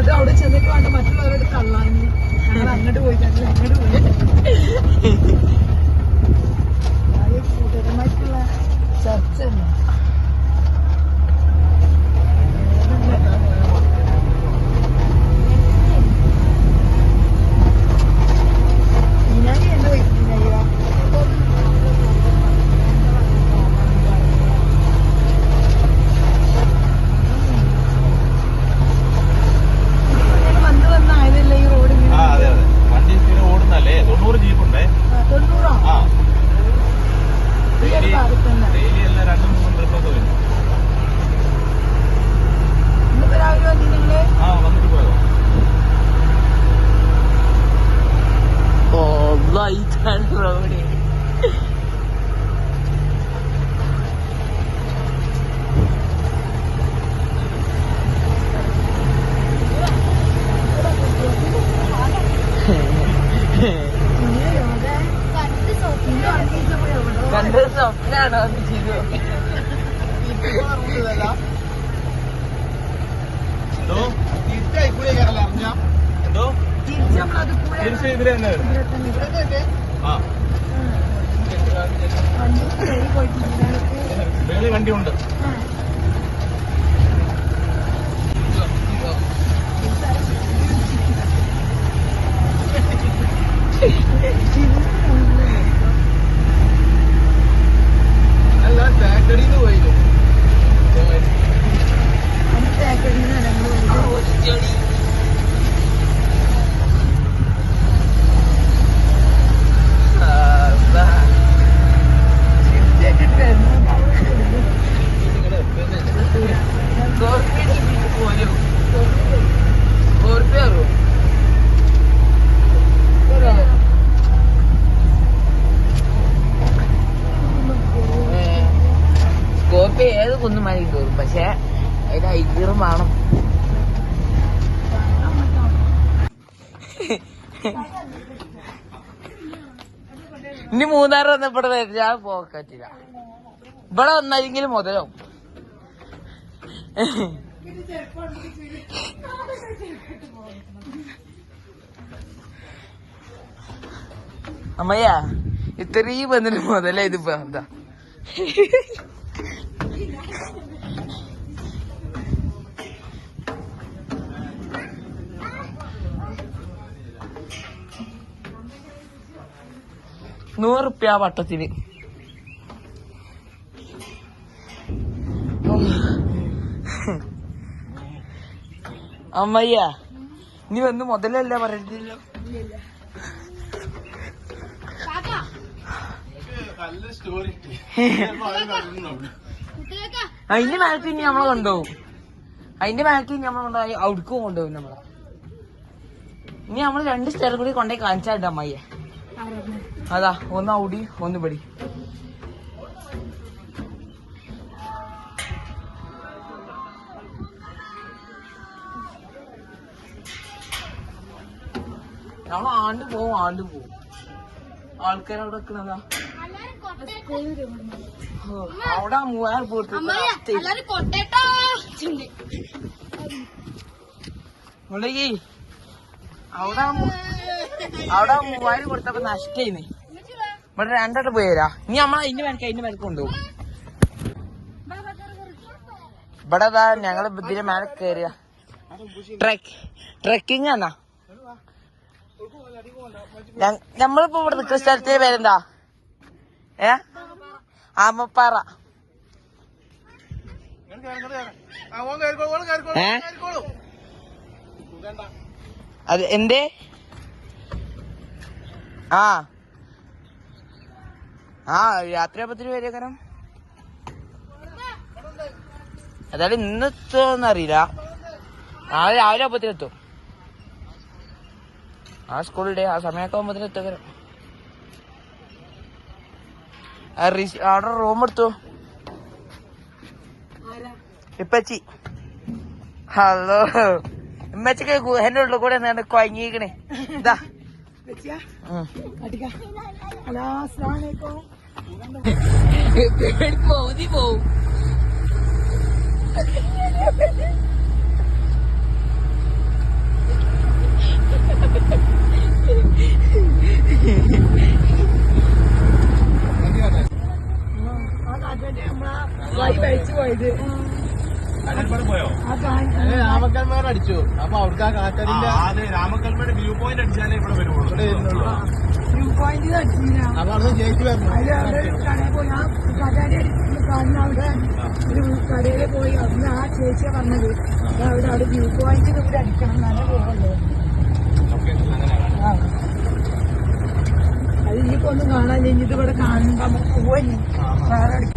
അത് അവിടെ ചെന്നിട്ട് വേണ്ട മറ്റുള്ളവരോട് കള്ളാന്ന് ഞങ്ങൾ അങ്ങോട്ട് പോയി ഞങ്ങൾ അങ്ങോട്ട് പോയി വളരെ കൂട്ടരമായിട്ടുള്ള ചർച്ച തന്നെ ഇനായി എന്തോ ഇനായിവാ വന്ന് വന്നായതല്ലേ ഈ റോഡ് ഇങ്ങനെ ആ അതെ അതെ വണ്ടി സ്ഥിരം ഓടുന്നല്ലേ തൊണ്ണൂറ് ജീപ്പുണ്ടേ ആ, തൊണ്ണൂറോ ആ ഈ ഒരു ഭാഗത്ത് തന്നെ ഡെയിലി എല്ലാം രണ്ടും മൂന്നും ട്രിപ്പൊക്കെ വരും ഇന്നിപ്പോ രാവിലെ വന്നി നിങ്ങൾ ആ വന്നിട്ട് പോയോ ഓ ഇതാണ് റോഡ് ഇങ്ങനെ എവിടെ? ഇന്ന് അഞ്ചീസം പോയി എവിടോ? കണ്ട സ്വപ്നാണോ ചെയ്തു തിരിച്ച് ഇതിലെ തന്നെ വരും. ആ. വേളി വണ്ടി ഉണ്ട് സ്കോപ്പ് ഏത് കുന്നും മതി തോന്നും പക്ഷെ അതിന്റെ ഐക്യറും വേണം. ഇനി മൂന്നാർ വന്നപ്പോൾ വരാൻ പോക്കറ്റില്ല ഇവിടെ വന്നാലെങ്കിലും മുതലാവും അമ്മയ്യ ഇത്രയും വന്നിട്ട് മുതലേ ഇതിപ്പോ എന്താ? നൂറുപ്യ വട്ടത്തിന് അമ്മയ്യ നീ വന്ന് മുതലല്ല പറയുന്നില്ല നല്ല സ്റ്റോറി അതിന്റെ മേലക്ക് ഇനി നമ്മളെ കൊണ്ടുപോകും. അതിന്റെ മേലക്ക് ഇനി നമ്മളെ കൊണ്ടുപോയി അവിടേക്കും കൊണ്ടുപോകും നമ്മളെ. ഇനി നമ്മൾ രണ്ട് സ്ഥലം കൂടി കൊണ്ടുപോയി കാണിച്ചാട്ടോ അമ്മയെ അതാ ഒന്ന് ഔടി ഒന്ന് പടി നമ്മൾ ആണ്ട് പോവും ആണ്ട് പോവും. ആൾക്കാരവിടെ നിൽക്കണതാ. അവിടെ മൂവായിരം പോയിട്ട് അവിടെ അവിടെ മൂവായിരം കൊടുത്തപ്പോ നഷ്ടയിന്ന് ഇവിടെ രണ്ടോട്ട് പോയരാ ഇനി നമ്മളെ അതിന്റെ മേലക്ക് അതിന്റെ മേലക്ക് കൊണ്ടുപോകും ഇവിടെ അതാ ഞങ്ങൾ ഇതിന്റെ മേലെ കയറിയ ട്രക്ക് ട്രക്കിംഗ് എന്നാ നമ്മളിപ്പോ ഇവിടെ നിൽക്കുന്ന സ്ഥലത്തിന്റെ പേരെന്താ? ഏ? ആമപ്പാറ അത് എന്തേ? ആ. ആ രാത്രി ആകുമ്പത്തിന് വരേക്കാരം അതായത് ഇന്ന് എത്തുമെന്ന് അറിയില്ല. നാളെ രാവിലെ അപ്പത്തിനെത്തും ആ സ്കൂളിൽ ആ സമയമൊക്കെ ആകുമ്പോഴത്തേനെത്തും ആ റിസ്- അവിടെ റൂം എടുത്തു? ഇപ്പച്ചി. ഹലോ. ഇമ്മച്ചക്ക് ഗുഹന്റെ ഉള്ളിൽ കൂടെ നിന്നിട്ട് കൊയങ്ങിക്കണേ ഇതാ. വെച്ചാ ഉം. അടിക്ക. ഹലോ അസ്സലാമു അലൈക്കും പൗതി പോവും ആ കാറ്റാടി നമ്മളാ വഴി കഴിച്ചു പോയത്. രാമക്കൽമേട് അടിച്ചു. അപ്പൊ അവർക്ക് ആ കാറ്റടിന്റെ ആ, അതെ രാമക്കൽമേട് വ്യൂ പോയിന്റ് അടിച്ചാലേ ഇവിടെ വരുള്ളൂ ഇവിടെ വരുന്നുള്ളൂ. ആ, വ്യൂ പോയിന്റ് അടിച്ചില്ല. അപ്പൊ അവിടെ ചേച്ചി വരണം. അതിൽ അവിടെ ഒരു കടയിൽ പോയി. ആ കാറ്റാടി അടിക്കുന്ന കാണുന്ന അവിടെ ഒരു കടയിൽ പോയി. അന്ന് ആ ചേച്ചിയെ പറഞ്ഞത്. "ദാ അവിടെ അവിടെ വ്യൂ പോയിന്റ് ഇവിടെ അടിക്കണം അത് ഇനിയിപ്പോ ഒന്നും കാണാൻ ഇനി ഇതിവിടെ കാണുമ്പോ നമുക്ക് പോയി വേറെ അടി-